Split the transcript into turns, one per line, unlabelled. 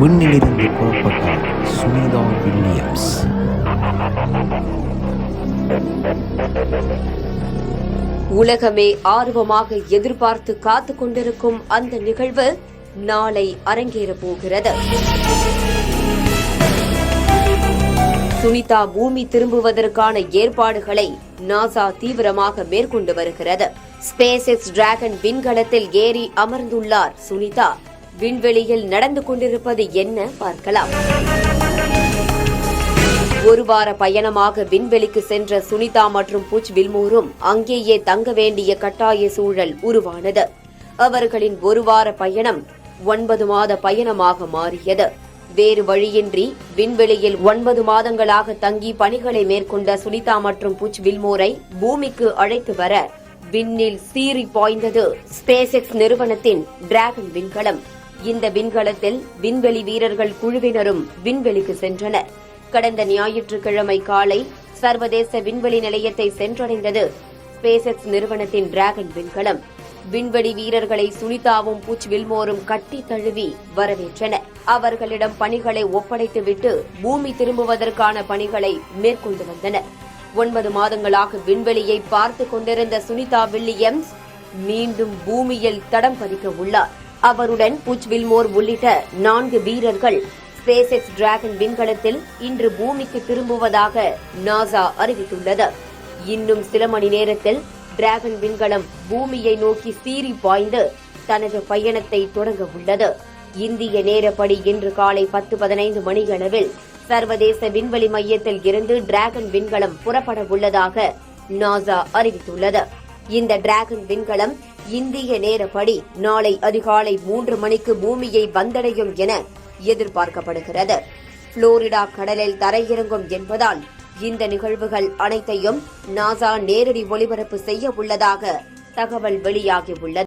விண்ணிலிருந்து புறப்பட்டார் சுனிதா வில்லியம்ஸ்.
உலகமே ஆர்வமாக எதிர்பார்த்து காத்து கொண்டிருக்கும் அந்த நிகழ்வு நாளை அரங்கேறப் போகிறது. சுனிதா பூமி திரும்புவதற்கான ஏற்பாடுகளை நாசா தீவிரமாக மேற்கொண்டு வருகிறது. ஸ்பேஸ் எக்ஸ் டிராகன் விண்கலத்தில் ஏறி அமர்ந்துள்ளார் சுனிதா. விண்வெளியில் நடந்து கொண்டிருப்பது என்ன பார்க்கலாம். ஒரு வார பயணமாக விண்வெளிக்கு சென்ற சுனிதா மற்றும் புஜ் வில்மோரும் அங்கேயே தங்க வேண்டிய கட்டாய சூழல் உருவானது. அவர்களின் ஒரு வார பயணம் ஒன்பது மாத பயணமாக மாறியது. வேறு வழியின்றி விண்வெளியில் ஒன்பது மாதங்களாக தங்கி பணிகளை மேற்கொண்ட சுனிதா மற்றும் புஜ் வில்மோரை பூமிக்கு அழைத்து வர விண்ணில் சீறி பாய்ந்தது ஸ்பேஸ் எக்ஸ் நிறுவனத்தின் டிராகன் விண்கலம். இந்த விண்கலத்தில் விண்வெளி வீரர்கள் குழுவினரும் விண்வெளிக்கு சென்றனர். கடந்த ஞாயிற்றுக்கிழமை காலை சர்வதேச விண்வெளி நிலையத்தை சென்றடைந்தது ஸ்பேஸ் எக்ஸ் நிறுவனத்தின் டிராகன் விண்கலம். விண்வெளி வீரர்களை சுனிதாவும் பூச் வில்மோரும் கட்டி தழுவி வரவேற்றனர். அவர்களிடம் பணிகளை ஒப்படைத்துவிட்டு பூமி திரும்புவதற்கான பணிகளை மேற்கொண்டு வந்தனர். ஒன்பது மாதங்களாக விண்வெளியை பார்த்து கொண்டிருந்த சுனிதா வில்லியம்ஸ் மீண்டும் பூமியில் தடம் பதிக்க உள்ளார். அவருடன் புச் வில்மோர் உள்ளிட்ட நான்கு வீரர்கள் ஸ்பேஸ் எக்ஸ் டிராகன் விண்கலத்தில் இன்று பூமிக்கு திரும்புவதாக நாசா அறிவித்துள்ளது. இன்னும் சில மணி நேரத்தில் டிராகன் விண்கலம் பூமியை நோக்கி சீறி பாய்ந்து தனது பயணத்தை தொடங்க உள்ளது. இந்திய நேரப்படி இன்று காலை பத்து பதினைந்து மணியளவில் சர்வதேச விண்வெளி மையத்தில் இருந்து டிராகன் விண்கலம் புறப்பட உள்ளதாக நாசா அறிவித்துள்ளது. இந்த டிராகன் விண்கலம் இந்திய நேரப்படி நாளை அதிகாலை மூன்று மணிக்கு பூமியை வந்தடையும் என எதிர்பார்க்கப்படுகிறது. புளோரிடா கடலில் தரையிறங்கும் என்பதால் இந்த நிகழ்வுகள் அனைத்தையும் நாசா நேரடி ஒளிபரப்பு செய்ய உள்ளதாக தகவல் வெளியாகியுள்ளது